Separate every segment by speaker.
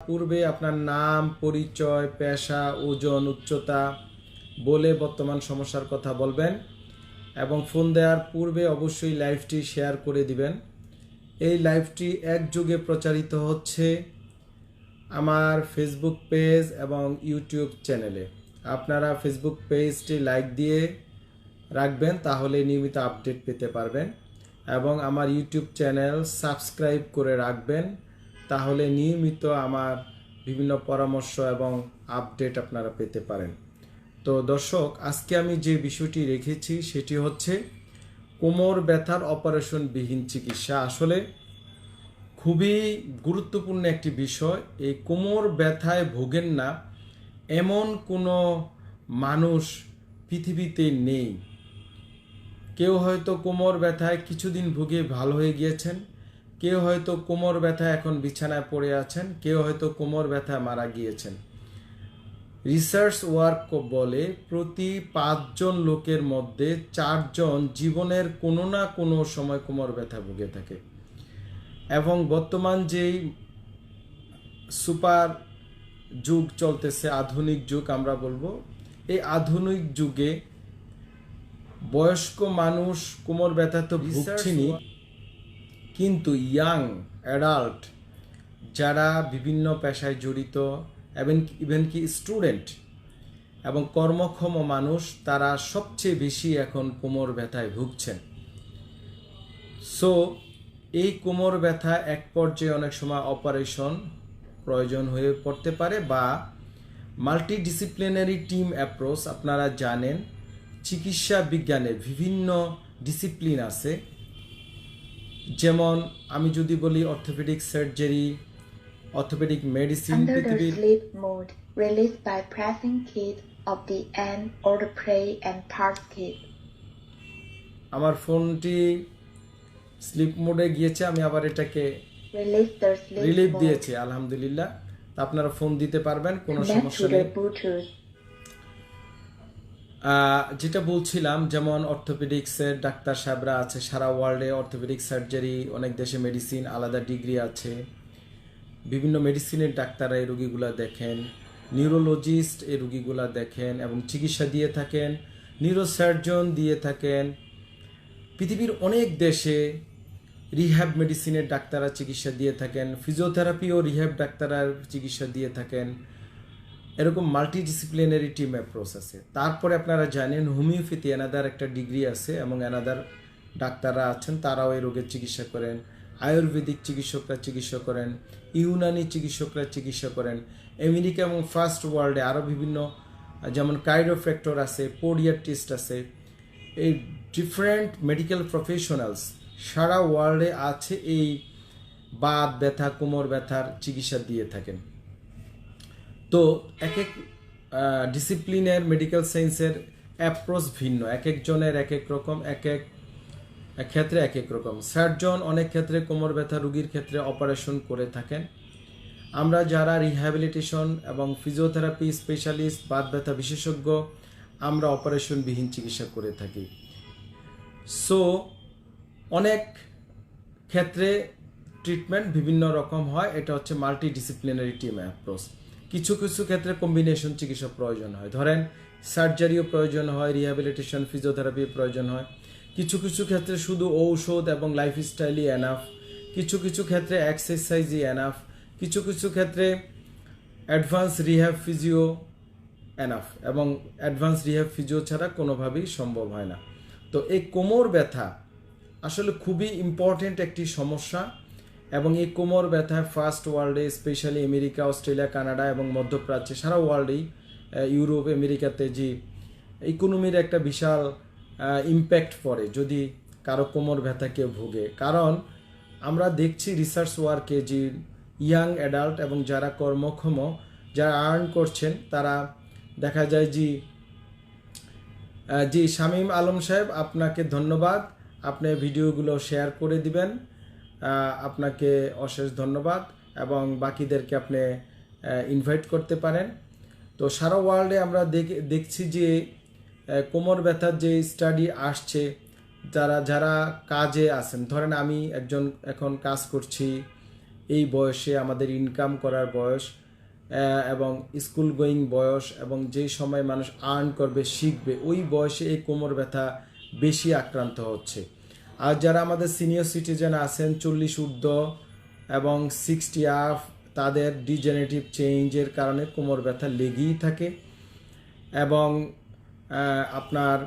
Speaker 1: পূর্বে আপনার নাম, পরিচয়, পেশা, ওজন, উচ্চতা বলে বর্তমান সমস্যার কথা বলবেন এবং ফোন দেওয়ার পূর্বে অবশ্যই লাইভটি শেয়ার করে দিবেন। এই লাইভটি একযোগে প্রচারিত হচ্ছে আমার ফেসবুক পেজ এবং ইউটিউব চ্যানেলে আপনারা ফেসবুক পেজটি লাইক দিয়ে রাখবেন, তাহলে নিয়মিত আপডেট পেতে পারবেন এবং আমার ইউটিউব চ্যানেল সাবস্ক্রাইব করে রাখবেন। তাহলে নিয়মিত আমার বিভিন্ন পরামর্শ এবং আপডেট আপনারা পেতে পারেন। তো দর্শক, আজকে আমি যে বিষয়টি রেখেছি সেটি হচ্ছে কোমর ব্যথার অপারেশন বিহীন চিকিৎসা। আসলে খুবই গুরুত্বপূর্ণ একটি বিষয়, এই কোমর ব্যথায় ভোগেন না এমন কোনো মানুষ পৃথিবীতে নেই। কেউ হয়তো কোমর ব্যথায় কিছুদিন ভুগে ভালো হয়ে গিয়েছেন কেউ হয়তো কোমর ব্যথা এখন বিছানায় পড়ে আছেন কেউ হয়তো কোমর ব্যথা মারা গিয়েছেন। রিসার্চ ওয়ার্ক বলে প্রতি পাঁচজন লোকের মধ্যে চারজন জীবনের কোনো না কোনো সময় কোমর ব্যথা ভুগে থাকে। এবং বর্তমান যেই সুপার যুগ চলতেছে আধুনিক যুগ আমরা বলব এই আধুনিক যুগে বয়স্ক মানুষ কোমর ব্যথা তো ভুগছেনই। কিন্তু ইয়াং অ্যাডাল্ট যারা বিভিন্ন পেশায় জড়িত এবং ইভেন কি স্টুডেন্ট এবং কর্মক্ষম মানুষ, তারা সবচেয়ে বেশি এখন কোমর ব্যথায় ভুগছেন। সো এই কোমর ব্যথা এক পর্যায়ে অনেক সময় অপারেশন প্রয়োজন হয়ে পড়তে পারে বা মাল্টিডিসিপ্লিনারি টিম অ্যাপ্রোচ আপনারা জানেন, চিকিৎসা বিজ্ঞানে বিভিন্ন ডিসিপ্লিন আছে। যেমন আমি যদি বলি অর্থোপেডিক সার্জারি অর্থোপেডিক মেডিসিন পৃথিবীর
Speaker 2: রিলিজ বাই প্রেসিং
Speaker 1: আমার ফোনটি স্লিপ মোডে গিয়েছে আমি আবার এটাকে রিলিফ দিয়েছি আলহামদুলিল্লাহ। আপনারা ফোন দিতে পারবেন কোনো সমস্যা নেই। যেটা বলছিলাম, যেমন অর্থোপেডিক্সের ডাক্তার সাহেবরা আছে, সারা ওয়ার্ল্ডে অর্থোপেডিক সার্জারি অনেক দেশে মেডিসিন আলাদা ডিগ্রি আছে। বিভিন্ন মেডিসিনের ডাক্তাররা এই রুগীগুলা দেখেন নিউরোলজিস্ট এই রুগীগুলা দেখেন এবং চিকিৎসা দিয়ে থাকেন নিউরোসার্জন দিয়ে থাকেন। পৃথিবীর অনেক দেশে রিহ্যাব মেডিসিনের ডাক্তাররা চিকিৎসা দিয়ে থাকেন ফিজিওথেরাপি ও রিহ্যাব ডাক্তাররা চিকিৎসা দিয়ে থাকেন। এরকম মাল্টিডিসিপ্লিনারি টিম অ্যাপ্রোচ আছে। তারপরে আপনারা জানেন হোমিওপ্যাথি এনাদার একটা ডিগ্রি আছে এবং এনাদার ডাক্তাররা আছেন, তারাও এই রোগের চিকিৎসা করেন। আয়ুর্বেদিক চিকিৎসকরা চিকিৎসা করেন, ইউনানি চিকিৎসকরা চিকিৎসা করেন। আমেরিকা এবং ফার্স্ট ওয়ার্ল্ডে আরও বিভিন্ন, যেমন কাইরোফ্যাক্টর আছে পোডিয়াট্রিস্ট আছে। এই ডিফারেন্ট মেডিকেল প্রফেশনালস সারা ওয়ার্ল্ডে আছে এই বাত ব্যথা, কোমর ব্যথার চিকিৎসা দিয়ে থাকেন। তো এক এক ডিসিপ্লিনের মেডিকেল সায়েন্সের অ্যাপ্রোচ ভিন্ন। এক একজনের এক এক রকম, এক এক ক্ষেত্রে এক এক রকম। সার্জন অনেক ক্ষেত্রে কোমর ব্যথা রোগীর ক্ষেত্রে অপারেশন করে থাকেন। আমরা যারা রিহ্যাবিলিটেশন এবং ফিজিওথেরাপি স্পেশালিস্ট বাত ব্যথা বিশেষজ্ঞ, আমরা অপারেশনবিহীন চিকিৎসা করে থাকি। সো অনেক ক্ষেত্রে ট্রিটমেন্ট বিভিন্ন রকম হয়। এটা হচ্ছে মাল্টি ডিসিপ্লিনারি টিম অ্যাপ্রোচ কিছু কিছু ক্ষেত্রে কম্বিনেশন চিকিৎসা প্রয়োজন হয়। ধরেন সার্জারিও প্রয়োজন হয় রিহ্যাবিলিটেশন ফিজিওথেরাপি প্রয়োজন হয়। কিছু কিছু ক্ষেত্রে শুধু ঔষধ এবং লাইফস্টাইলই এনাফ কিছু কিছু ক্ষেত্রে এক্সারসাইজই এনাফ কিছু কিছু ক্ষেত্রে অ্যাডভান্স রিহ্যাব ফিজিও এনাফ এবং অ্যাডভান্স রিহ্যাব ফিজিও ছাড়া কোনোভাবেই সম্ভব হয় না। তো এই কোমর ব্যথা আসলে খুবই ইম্পর্টেন্ট একটি সমস্যা। এবং এই কোমর ব্যথা ফার্স্ট ওয়ার্ল্ডে স্পেশালি আমেরিকা, অস্ট্রেলিয়া, কানাডা এবং মধ্যপ্রাচ্যে, সারা ওয়ার্ল্ডেই ইউরোপ, আমেরিকাতে যে ইকোনমির একটা বিশাল ইম্প্যাক্ট পড়ে যদি কারও কোমর ব্যথা কেউ ভোগে। কারণ আমরা দেখছি রিসার্চ ওয়ার্কে যে ইয়াং অ্যাডাল্ট এবং যারা কর্মক্ষম, যারা আর্ন করছেন, তারা দেখা যায় যে জি শামীম আলম সাহেব, আপনাকে ধন্যবাদ। আপনি ভিডিওগুলো শেয়ার করে দিবেন। আপনাকে অশেষ ধন্যবাদ এবং বাকিদেরকে আপনি ইনভাইট করতে পারেন। তো সারা ওয়ার্ল্ডে আমরা দেখ- দেখছি যে কোমর ব্যথার যে স্টাডি আসছে, যারা যারা কাজে আছেন, ধরেন আমি একজন এখন কাজ করছি, এই বয়সে আমাদের ইনকাম করার বয়স এবং স্কুল গোয়িং বয়স, এবং যেই সময় মানুষ আর্ন করবে, শিখবে, ওই বয়সে এই কোমর ব্যথা বেশি আক্রান্ত হচ্ছে। আর যারা আমাদের সিনিয়র সিটিজেন আছেন, চল্লিশ ঊর্ধ্ব এবং সিক্সটি আপ তাদের ডিজেনেটিভ চেঞ্জের কারণে কোমর ব্যথা লেগেই থাকে এবং আপনার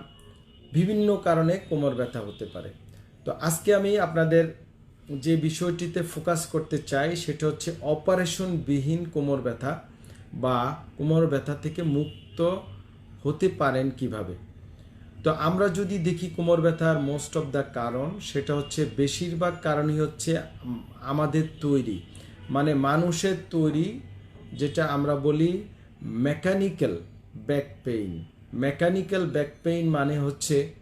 Speaker 1: বিভিন্ন কারণে কোমর ব্যথা হতে পারে। তো আজকে আমি আপনাদের যে বিষয়টিতে ফোকাস করতে চাই, সেটা হচ্ছে অপারেশনবিহীন কোমর ব্যথা বা কোমর ব্যথা থেকে মুক্ত হতে পারেন কীভাবে। তো আমরা যদি দেখি কোমর ব্যথার মোস্ট অফ দ্য কারণ, সেটা হচ্ছে বেশিরভাগ কারণই হচ্ছে আমাদের তৈরি। মানে মানুষের তৈরি, যেটা আমরা বলি mechanical back pain mechanical back pain মানে হচ্ছে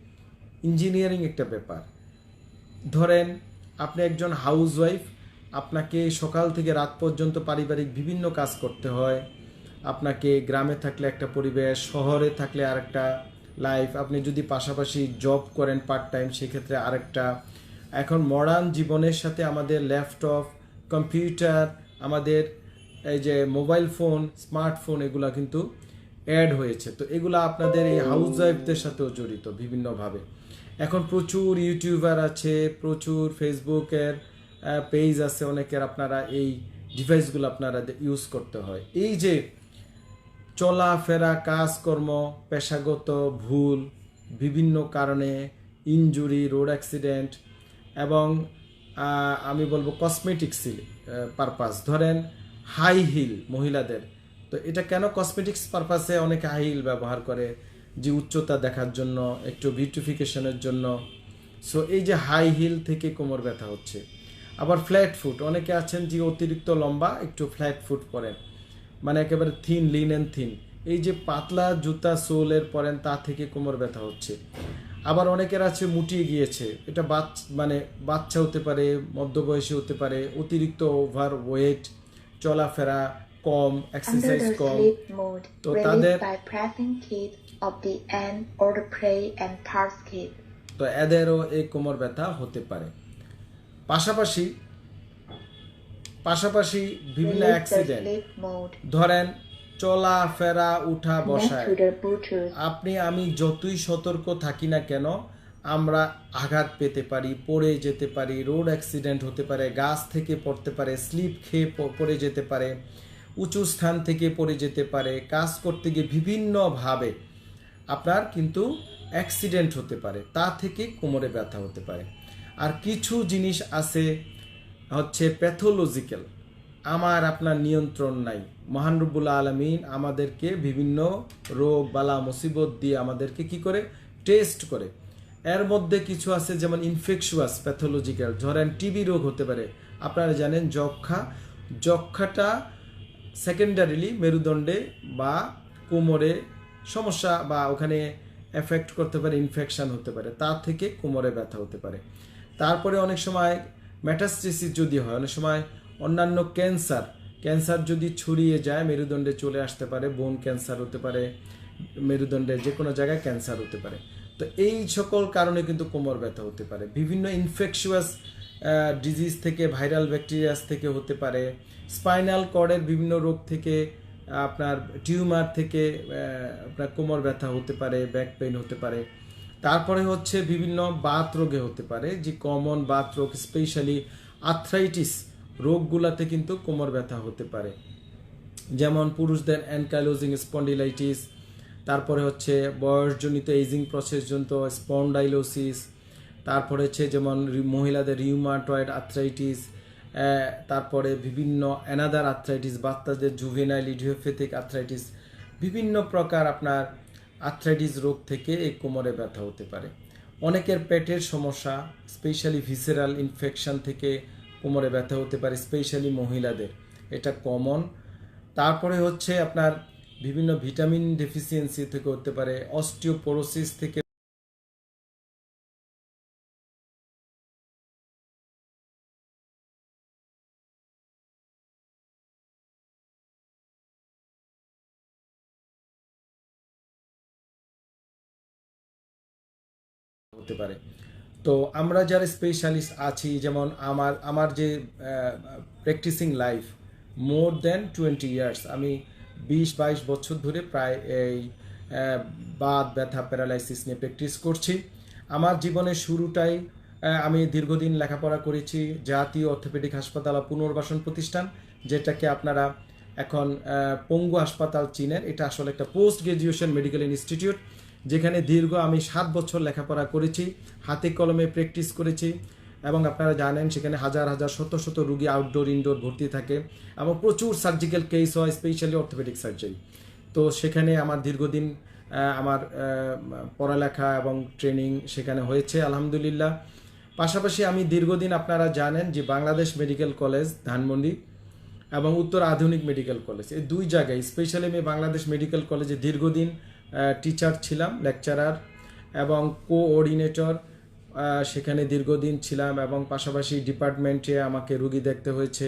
Speaker 1: ইঞ্জিনিয়ারিং একটা ব্যাপার। ধরেন, আপনি একজন হাউসওয়াইফ আপনাকে সকাল থেকে রাত পর্যন্ত পারিবারিক বিভিন্ন কাজ করতে হয়। আপনাকে গ্রামে থাকলে একটা পরিবেশ, শহরে থাকলে আরেকটা। লাইফ আপনি যদি পাশাপাশি জব করেন পার্ট টাইম সেক্ষেত্রে আরেকটা। এখন মডার্ন জীবনের সাথে আমাদের ল্যাপটপ কম্পিউটার আমাদের এই যে মোবাইল ফোন স্মার্টফোন এগুলা কিন্তু অ্যাড হয়েছে। তো এগুলো আপনাদের এই হাউস ওয়াইফদের সাথেও জড়িত বিভিন্নভাবে। এখন প্রচুর ইউটিউবার আছে, প্রচুর ফেসবুকের পেজ আছে, অনেকের আপনারা এই ডিভাইসগুলো আপনারা ইউজ করতে হয়। এই যে চলাফেরা, কাজকর্ম, পেশাগত ভুল, বিভিন্ন কারণে ইনজুরি, রোড অ্যাক্সিডেন্ট এবং আমি বলব কসমেটিক্স পারপাস ধরেন হাই হিল মহিলাদের। তো এটা কেন কসমেটিক্স পারপাসে অনেকে হাই হিল ব্যবহার করে? যে উচ্চতা দেখার জন্য, একটু বিউটিফিকেশনের জন্য। সো এই যে হাই হিল থেকে কোমর ব্যথা হচ্ছে। আবার ফ্ল্যাট ফুট অনেকে আছেন যে অতিরিক্ত লম্বা, একটু ফ্ল্যাট ফুট পরেন। মানে একেবারে থিন লিন অ্যান্ড থিন এই যে পাতলা জুতা সোলের পরেন তা থেকে কোমর ব্যথা হচ্ছে। আবার অনেকের আছে মুটিয়ে গিয়েছে। এটা বাচ মানে বাচ্চা হতে পারে মধ্যবয়সী হতে পারে অতিরিক্ত ওভার ওয়েট চলাফেরা কম এক্সারসাইজ কম। তো তাদের-. তো এদেরও এই কোমর ব্যথা হতে পারে। পাশাপাশি পাশাপাশি বিভিন্ন অ্যাক্সিডেন্ট. ধরেন চলাফেরা উঠা
Speaker 2: Next
Speaker 1: বসায়. আপনি আমি যতই সতর্ক থাকি না কেন আমরা আঘাত পেতে পারি পড়ে যেতে পারি রোড অ্যাক্সিডেন্ট হতে পারে গাছ থেকে পড়তে পারে স্লিপ খেয়ে পড়ে যেতে পারে উঁচু স্থান থেকে পড়ে যেতে পারে কাজ করতে গিয়ে বিভিন্নভাবে আপনার কিন্তু অ্যাক্সিডেন্ট হতে পারে তা থেকে কোমরে ব্যথা হতে পারে আর কিছু জিনিস আছে হচ্ছে প্যাথোলজিক্যাল আমার আপনার নিয়ন্ত্রণ নাই। মহান রব্বুল আলমিন আমাদেরকে বিভিন্ন রোগ, বালা, মুসিবত দিয়ে আমাদেরকে কি করে? টেস্ট করে। এর মধ্যে কিছু আছে যেমন ইনফেকশুয়াস প্যাথোলজিক্যাল ধরেন টিবি রোগ হতে পারে। আপনারা জানেন যক্ষা। যক্ষাটা সেকেন্ডারিলি মেরুদণ্ডে বা কোমরে সমস্যা বা ওখানে এফেক্ট করতে পারে ইনফেকশান হতে পারে। তা থেকে কোমরে ব্যথা হতে পারে। তারপরে অনেক সময় মেটাস্টেসিস যদি হয়, অনেক সময় অন্যান্য ক্যান্সার ক্যান্সার যদি ছড়িয়ে যায়, মেরুদণ্ডে চলে আসতে পারে বোন ক্যান্সার হতে পারে, মেরুদণ্ডে যে কোনো জায়গায় ক্যান্সার হতে পারে। তো এই সকল কারণে কিন্তু কোমর ব্যথা হতে পারে। বিভিন্ন ইনফেকশুয়াস ডিজিজ থেকে ভাইরাল ব্যাকটেরিয়াস থেকে হতে পারে স্পাইনাল কর্ডের বিভিন্ন রোগ থেকে, আপনার টিউমার থেকে আপনার কোমর ব্যথা হতে পারে ব্যাক পেইন হতে পারে। তারপরে হচ্ছে বিভিন্ন বাত রোগে হতে পারে, যে কমন বাত রোগ স্পেশালি আর্থ্রাইটিস রোগগুলাতে কিন্তু কোমর ব্যথা হতে পারে। যেমন পুরুষদের অ্যানকাইলোজিং স্পন্ডিলাইটিস তারপরে হচ্ছে বয়সজনিত এজিং প্রসেসজনিত স্পন্ডাইলোসিস তারপরে হচ্ছে যেমন মহিলাদের রিউমাটয়েড আর্থ্রাইটিস তারপরে বিভিন্ন অ্যানাদার আর্থ্রাইটিস বাচ্চাদের জুভেনাইল ইডিওপ্যাথিক আর্থ্রাইটিস বিভিন্ন প্রকার আপনার আর্থ্রাইটিস রোগ থেকে এই কোমরে ব্যথা হতে পারে। অনেকের পেটের সমস্যা, স্পেশালি ভিসেরাল ইনফেকশন থেকে কোমরে ব্যথা হতে পারে, স্পেশালি মহিলাদের। এটা কমন। তারপরে হচ্ছে আপনার বিভিন্ন ভিটামিন ডেফিসিয়েন্সি থেকে হতে পারে, অস্টিওপোরোসিস থেকে পারে। তো আমরা যারা স্পেশালিস্ট আছি, যেমন আমার আমার যে practising life more than twenty years আমি বিশ, বাইশ বছর ধরে প্রায় এই বাত ব্যথা প্যারালাইসিস নিয়ে প্র্যাকটিস করছি। আমার জীবনের শুরুটাই আমি দীর্ঘদিন লেখাপড়া করেছি জাতীয় অর্থোপেডিক হাসপাতাল পুনর্বাসন প্রতিষ্ঠান, যেটাকে আপনারা এখন পঙ্গু হাসপাতাল চীনের এটা আসলে একটা পোস্ট গ্রাজুয়েশন মেডিকেল ইনস্টিটিউট যেখানে দীর্ঘ আমি সাত বছর লেখাপড়া করেছি, হাতে কলমে প্র্যাকটিস করেছি এবং আপনারা জানেন সেখানে হাজার হাজার শত শত রুগী আউটডোর ইনডোর ভর্তি থাকে এবং প্রচুর সার্জিক্যাল কেস হয় স্পেশালি অর্থোপেডিক সার্জারি তো সেখানে আমার দীর্ঘদিন আমার পড়ালেখা এবং ট্রেনিং সেখানে হয়েছে, আলহামদুলিল্লাহ। পাশাপাশি আমি দীর্ঘদিন আপনারা জানেন যে বাংলাদেশ মেডিকেল কলেজ ধানমন্ডি এবং উত্তর আধুনিক মেডিকেল কলেজ, এই দুই জায়গায় স্পেশালি আমি বাংলাদেশ মেডিকেল কলেজে দীর্ঘদিন টিচার ছিলাম লেকচারার এবং কোঅর্ডিনেটর সেখানে দীর্ঘদিন ছিলাম এবং পাশাপাশি ডিপার্টমেন্টে আমাকে রুগী দেখতে হয়েছে।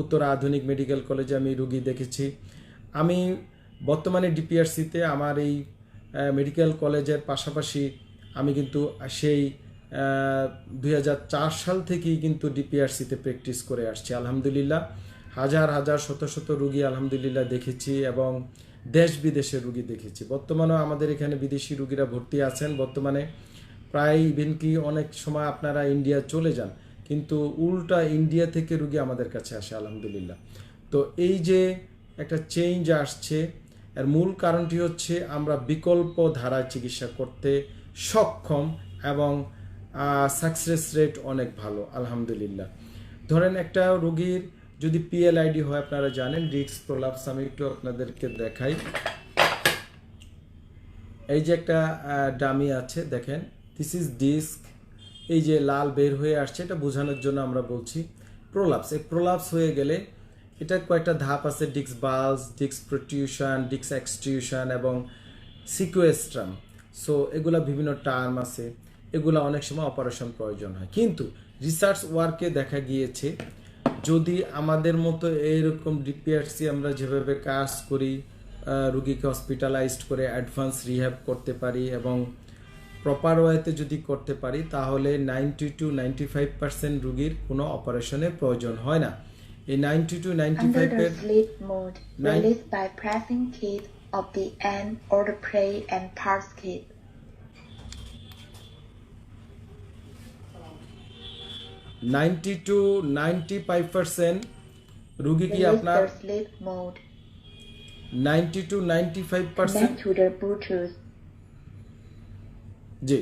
Speaker 1: উত্তর আধুনিক মেডিকেল কলেজে আমি রুগী দেখেছি। আমি বর্তমানে ডিপিআরসিতে আমার এই মেডিকেল কলেজের পাশাপাশি আমি কিন্তু সেই দু হাজার চার সাল থেকেই কিন্তু ডিপিআরসিতে প্র্যাকটিস করে আসছি। আলহামদুলিল্লাহ, হাজার হাজার শত শত রুগী আলহামদুলিল্লাহ দেখেছি এবং দেশ বিদেশের রুগী দেখেছি। বর্তমানেও আমাদের এখানে বিদেশি রুগীরা ভর্তি আছেন। বর্তমানে প্রায় ইভেন কি অনেক সময় আপনারা ইন্ডিয়া চলে যান, কিন্তু উল্টা ইন্ডিয়া থেকে রুগী আমাদের কাছে আসে, আলহামদুলিল্লাহ। তো এই যে একটা চেঞ্জ আসছে, এর মূল কারণটি হচ্ছে আমরা বিকল্প ধারায় চিকিৎসা করতে সক্ষম এবং সাকসেস রেট অনেক ভালো, আলহামদুলিল্লাহ। ধরেন একটা রোগীর যদি পিএলআইডি হয়, আপনারা জানেন ডিক্স প্রলাপস আমি একটু আপনাদেরকে দেখাই। এই যে একটা ডামি আছে, দেখেন দিস ইজ ডিস্ক এই যে লাল বের হয়ে আসছে, এটা বোঝানোর জন্য আমরা বলছি প্রোলাপস এই প্রলাপস হয়ে গেলে এটা কয়েকটা ধাপ আছে ডিক্স বালস ডিক্স প্রোটিউশন ডিক্স এক্সটিউশন এবং সিকুয়েস্ট্রাম সো এগুলা বিভিন্ন টার্ম আছে, এগুলা অনেক সময় অপারেশন প্রয়োজন হয়। কিন্তু রিসার্চ ওয়ার্কে দেখা গিয়েছে যদি আমাদের মতো এইরকম ডিপিআরসি আমরা যেভাবে কাজ করি রুগীকে হসপিটালাইজড করে অ্যাডভান্স রিহ্যাব করতে পারি এবং প্রপার ওয়েতে যদি করতে পারি তাহলে ninety two ninety five percent রুগীর কোনো অপারেশনের প্রয়োজন হয় না এই নাইনটি টু নাইনটি ফাইভের
Speaker 2: released by pressing key of the end or the play and pulse key.
Speaker 1: Ninety two ninety five percent রুগী কি আপনার. Ninety two ninety five percent. জি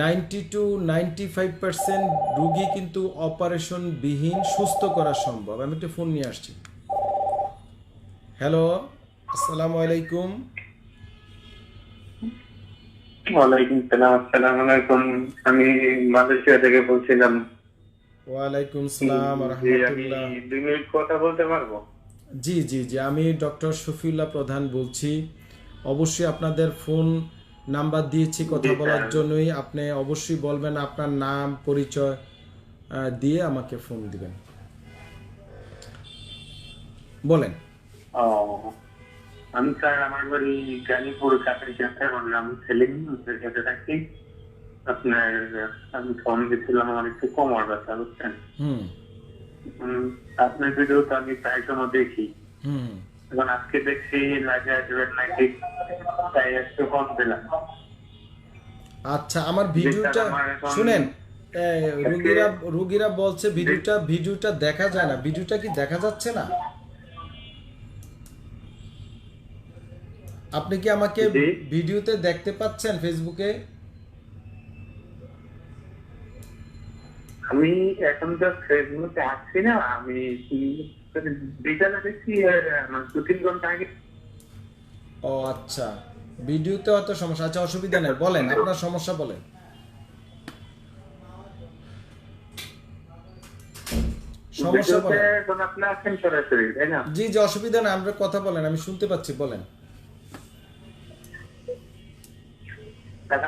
Speaker 1: ninety two ninety five percent রুগী কিন্তু operation বিহীন সুস্থ করা সম্ভব। আমি একটা ফোন নিয়ে আসছি। হ্যালো আসসালামু আলাইকুম।
Speaker 3: ওয়ালাইকুম সালাম আসসালামু আলাইকুম। আমি মালয়েশিয়া থেকে বলছিলাম।
Speaker 1: ওয়ালাইকুম সালাম
Speaker 3: জি, দুই মিনিট কথা বলতে পারব?
Speaker 1: জি জি জি আমি ডক্টর শফিউল্লাহ প্রধান বলছি। অবশ্যই আপনাদের ফোন নাম্বার দিয়েছি কথা বলার জন্যই। আপনি অবশ্যই বলবেন আপনার নাম পরিচয় দিয়ে আমাকে ফোন দিবেন। বলেন।
Speaker 3: আমি স্যার আমার বাড়ি আমার নাম সেলিম যেতে থাকি আপনার আমি ফোন দিচ্ছিলাম আমার একটু কোমর ব্যথা বুঝছেন আপনার ভিডিও তো আমি প্রায় সময় দেখি এখন আজকে দেখছি লাগে আসবেন নাকি তাই একটু কম দিলাম
Speaker 1: আচ্ছা আমার ভিডিওটা শুনেন রুগীরা রুগীরা বলছে ভিডিওটা ভিডিওটা দেখা যায় না। ভিডিওটা কি দেখা যাচ্ছে না? আপনি কি আমাকে ভিডিওতে দেখতে পাচ্ছেন ফেসবুকে?
Speaker 3: আমি এখন তো ফেসবুকে আসছি না আমি বিকালে দেখছি আর দু তিন ঘণ্টা আগে।
Speaker 1: ও আচ্ছা ভিডিওতে হয়তো সমস্যা আচ্ছা অসুবিধা নেই বলেন আপনার সমস্যা বলেন। সমস্যা
Speaker 3: না?
Speaker 1: জি জি অসুবিধা নেই আমরা কথা বলেন আমি শুনতে পাচ্ছি বলেন।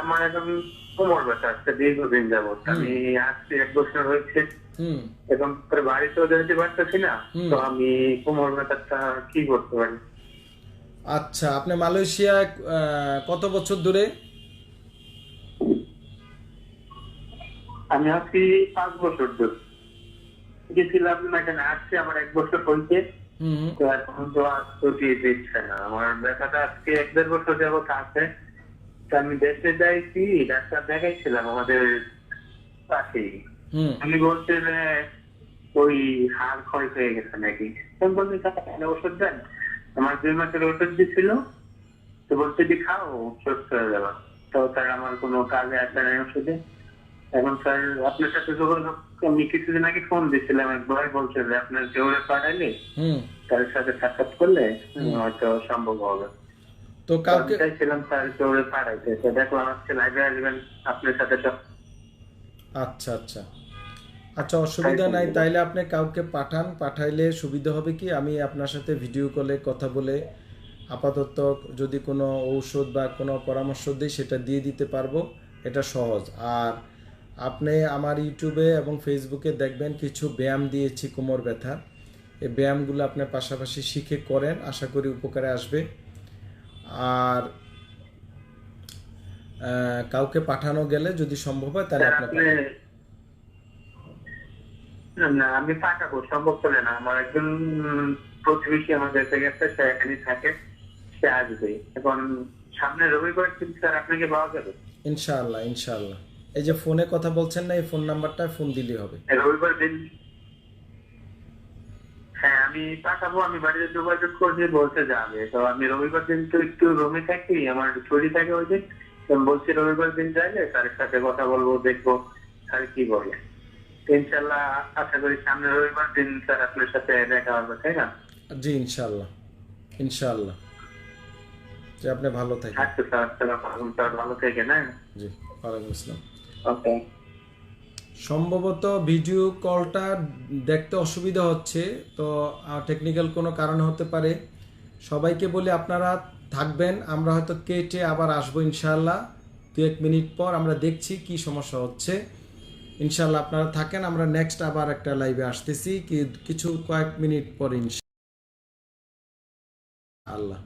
Speaker 3: আমার এখন কোমর ব্যথা আসছে দীর্ঘদিন যাবত আমি আসছি এক বছর হয়েছে। এখন বাড়িতেও যেতে পারতেছি না। তো আমি কোমর ব্যথাটা কি করতে পারি?
Speaker 1: আচ্ছা আপনি মালয়েশিয়া কত বছর ধরে?
Speaker 3: আমি আজকে পাঁচ বছর ধরে। গেছিলাম এখানে আসছে আমার এক বছর হয়েছে।
Speaker 1: হুম।
Speaker 3: তো এখন তো আর ছুটি দিচ্ছে না। আমার ব্যথাটা আজকে এক দেড় বছর যাবত আছে। তো আমি দেশে যাইছি ডাক্তার দেখাইছিলাম আমাদের পাশেই। উনি বলছে যে ওই হাড় ক্ষয় হয়ে গেছে নাকি? তখন বলছি তাহলে ওষুধ দেন। আমার দুই মাসের ওষুধ দিছিল। তো বলছে যে খাও সুস্থ হয়ে যাবে তো স্যার আমার কোনো কাজে আসে নাই ওষুধে। এখন স্যার আপনার সাথে যোগাযোগ আমি কিছুদিন আগে ফোন দিচ্ছিলাম একবার বলছে যে আপনার পাঠাইলে?
Speaker 1: হুম।
Speaker 3: তার সাথে সাক্ষাৎ করলে হয়তো সম্ভব হবে।
Speaker 1: তো
Speaker 3: কাউকে চাইছিলাম স্যার কেউরে পাঠাইতে দেখলাম আজকে লাইভে আসবেন আপনার সাথে
Speaker 1: আচ্ছা আচ্ছা। আচ্ছা অসুবিধা নাই তাইলে আপনি কাউকে পাঠান পাঠাইলে সুবিধা হবে কি? আমি আপনার সাথে ভিডিও কলে কথা বলে আপাতত যদি কোনো ঔষধ বা কোনো পরামর্শ দিই সেটা দিয়ে দিতে পারব এটা সহজ। আর আপনি আমার ইউটিউবে এবং ফেসবুকে দেখবেন কিছু ব্যায়াম দিয়েছি কোমর ব্যথা। এই ব্যায়ামগুলো আপনি পাশাপাশি শিখে করেন আশা করি উপকারে আসবে। আর কাউকে পাঠানো গেলে যদি সম্ভব হয় তাহলে আপনি
Speaker 3: না, আমি পাঠাবো সম্ভব করে না। আমার একজন প্রতিবেশী আমাদের থেকে একটা সে এখানে থাকে সে আসবে। এখন সামনে রবিবার দিন স্যার আপনাকে পাওয়া যাবে।
Speaker 1: ইনশাআল্লাহ ইনশাআল্লাহ। এই যে ফোনে কথা বলছেন না এই ফোন নাম্বারটা ফোন দিলেই হবে।
Speaker 3: রবিবার দিন হ্যাঁ আমি পাঠাবো আমি বাড়িতে যোগাযোগ করছি বলতে যাবে। তো আমি রবিবার দিন তো একটু রুমে থাকি আমার ছুটি থাকে ওই দিন। বলছি রবিবার দিন যাইলে তার সাথে কথা বলব দেখব স্যার কি বলে। ইনশাল্লাহ আশা করি সামনে রবিবার দিন স্যার আপনার সাথে দেখা হবে তাই না?
Speaker 1: জি ইনশাল্লাহ। ইনশাআল্লাহ যে আপনি ভালো থাকেন।
Speaker 3: আচ্ছা স্যার ভালো থেকে না
Speaker 1: জি ওয়ালাইকুম আসসালাম।
Speaker 3: ওকে।
Speaker 1: সম্ভবত ভিডিও কলটা দেখতে অসুবিধা হচ্ছে, তো টেকনিক্যাল কোনো কারণ হতে পারে। সবাইকে বলি আপনারা থাকবেন, আমরা হয়তো কেটে আবার আসব ইনশাল্লাহ দু এক মিনিট পর আমরা দেখছি কি সমস্যা হচ্ছে। ইনশাল্লাহ আপনারা থাকেন, আমরা নেক্সট আবার একটা লাইভে আসতেছি কিছু কয়েক মিনিট পর ইনশাআল্লাহ